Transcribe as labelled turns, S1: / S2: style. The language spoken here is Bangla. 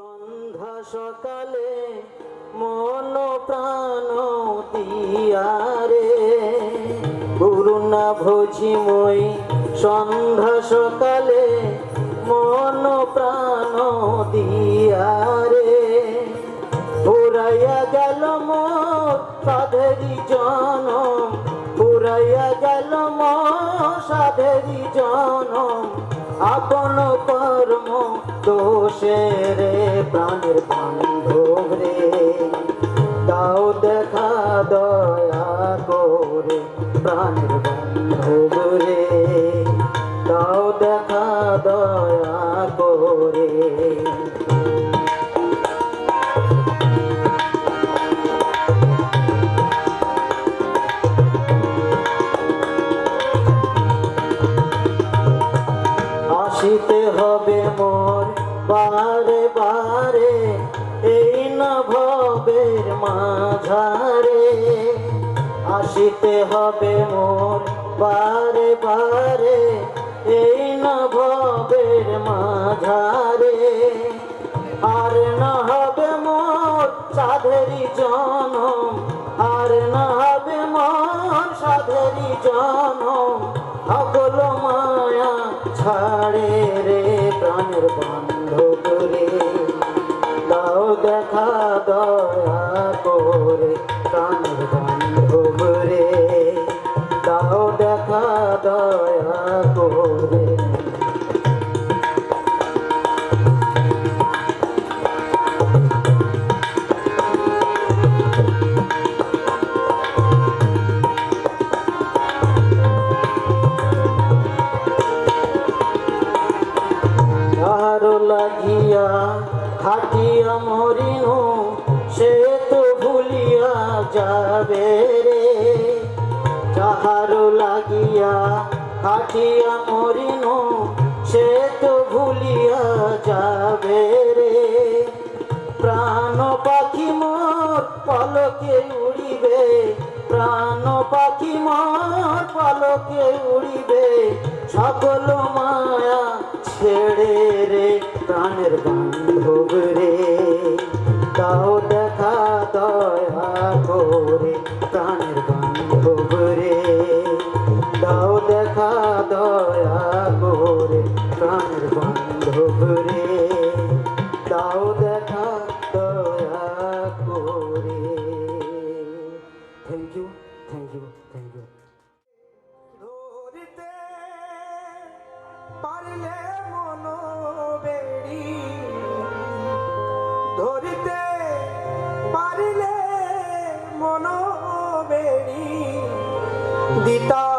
S1: সন্ধ্যা সকালে মন প্রাণ দিয়ারে করুণা ভোজিময়, সন্ধ্যা সকালে মন প্রাণ দিয়ারে পুরাইয়া গেল সাধেরি জনম। পুরাইয়া গেল সাধেরি জনম। আপন কর্ম রে প্রাণের বান্ধব রে দাও দেখা দয়া করে প্রাণের বান্ধব রে দাও দেখা দয়া করে। ভবের মাঝারে আসিতে হবে মোর বারে বারে, এই না ভবের মাঝারে। আর না হবে মোর সাধেরি জনম, আর না হবে মোর সাধেরি জনম। সকল মায়া ছাড়ে রে প্রাণের বান্ধব রে করে প্রাণের যাবে রে। যাহারো লাগিয়া খাটিয়া মরিনু সে তো ভুলিয়া যাবে রে। প্রাণ পাখি মোর পলকে উড়িবে, প্রাণ পাখি মোর পলকে উড়িবে। সকল মায়া ছেড়ে রে, প্রাণের বান্ধব রে। দয়া প্রাণের বান্ধব দাও দেখা দয়া করে প্রাণের বান্ধব রে দাও দেখা দয়া করে। Thank you thank you thank you
S2: পারলে মন বেড়ি। ধরিতে পারলে মন বেড়ি দিতাম